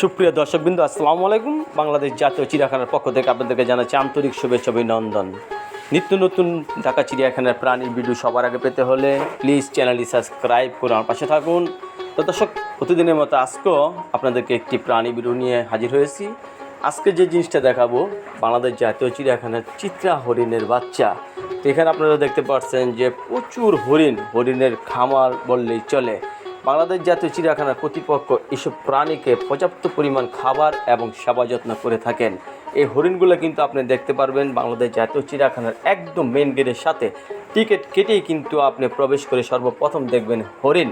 সুপ্রিয় দর্শকবৃন্দ, আসসালামু আলাইকুম। বাংলাদেশ জাতীয় চিড়িয়াখানার পক্ষ থেকে আপনাদেরকে জানাচ্ছি আন্তরিক শুভেচ্ছা, অভিনন্দন। নিত্য নতুন ঢাকা চিড়িয়াখানার প্রাণীর ভিডিও সবার আগে পেতে হলে প্লিজ চ্যানেলটি সাবস্ক্রাইব করে আমার পাশে থাকুন। তো দর্শক, প্রতিদিনের মতো আজকেও আপনাদেরকে একটি প্রাণী ভিডিও নিয়ে হাজির হয়েছি। আজকে যে জিনিসটা দেখাবো, বাংলাদেশ জাতীয় চিড়িয়াখানার চিত্রা হরিণের বাচ্চা। এখানে আপনারা দেখতে পাচ্ছেন যে প্রচুর হরিণ, হরিণের খামার বললেই চলে। বাংলাদেশ জাতীয় চিড়িয়াখানার কর্তৃপক্ষ এসব প্রাণীকে পর্যাপ্ত পরিমাণ খাবার এবং সেবা যত্ন করে থাকেন। এই হরিণগুলো কিন্তু আপনি দেখতে পারবেন বাংলাদেশ জাতীয় চিড়িয়াখানার একদম মেন গেটের সাথে। টিকিট কেটেই কিন্তু আপনি প্রবেশ করে সর্বপ্রথম দেখবেন হরিণ।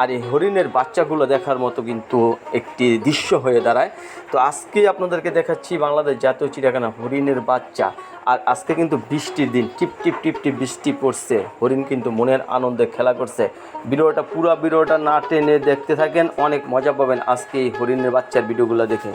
আর এই হরিণের বাচ্চাগুলো দেখার মতো কিন্তু একটি দৃশ্য হয়ে দাঁড়ায়। তো আজকে আপনাদেরকে দেখাচ্ছি বাংলাদেশ জাতীয় চিড়িয়াখানা হরিণের বাচ্চা। আর আজকে কিন্তু বৃষ্টির দিন, টিপ টিপ টিপ টিপ বৃষ্টি পড়ছে। হরিণ কিন্তু মনের আনন্দে খেলা করছে। ভিডিওটা, পুরো ভিডিওটা না টেনে দেখতে থাকেন, অনেক মজা পাবেন আজকে এই হরিণের বাচ্চার ভিডিওগুলো দেখে।